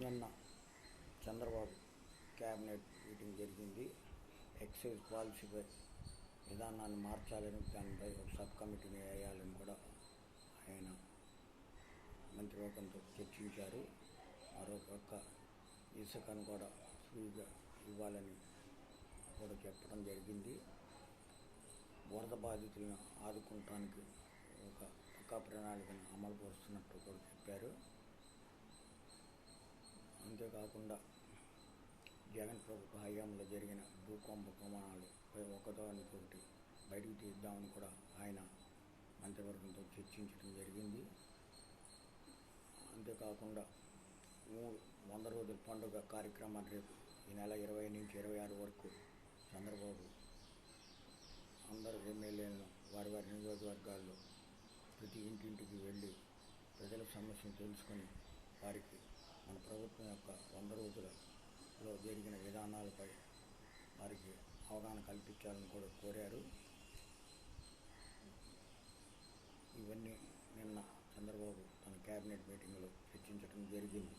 నిన్న Chandrababu cabinet meeting జరిగింది. Excise పాలసీపై విధానాన్ని మార్చాలని దానిపై ఒక సబ్ కమిటీని వేయాలని కూడా ఆయన మంత్రివర్గంతో చర్చించారు. మరోపక్క ఇసుకను కూడా ఫ్రీగా ఇవ్వాలని కూడా చెప్పడం జరిగింది. వరద బాధితులను ఆదుకోవటానికి ఒక పక్కా ప్రణాళికను అమలు పరుస్తున్నట్టు కూడా చెప్పారు. కాకుండా జగన్ ప్రభుత్వ హయాంలో జరిగిన భూ కుంభకోణాలు ఒకదానికొకటి బయటికి తీద్దామని కూడా ఆయన మంత్రివర్గంతో చర్చించడం జరిగింది. అంతేకాకుండా మూడు వంద రోజుల పండుగ కార్యక్రమాన్ని రేపు ఈ నెల ఇరవై నుంచి ఇరవై ఆరు వరకు చంద్రబాబు అందరు ఎమ్మెల్యేలను వారి వారి నియోజకవర్గాల్లో ప్రతి ఇంటింటికి వెళ్ళి ప్రజల సమస్యను తెలుసుకొని వారికి మన ప్రభుత్వం యొక్క వంద రోజులలో జరిగిన విధానాలపై వారికి అవగాహన కల్పించాలని కూడా కోరారు. ఇవన్నీ నిన్న చంద్రబాబు తన క్యాబినెట్ మీటింగ్లో చర్చించడం జరిగింది.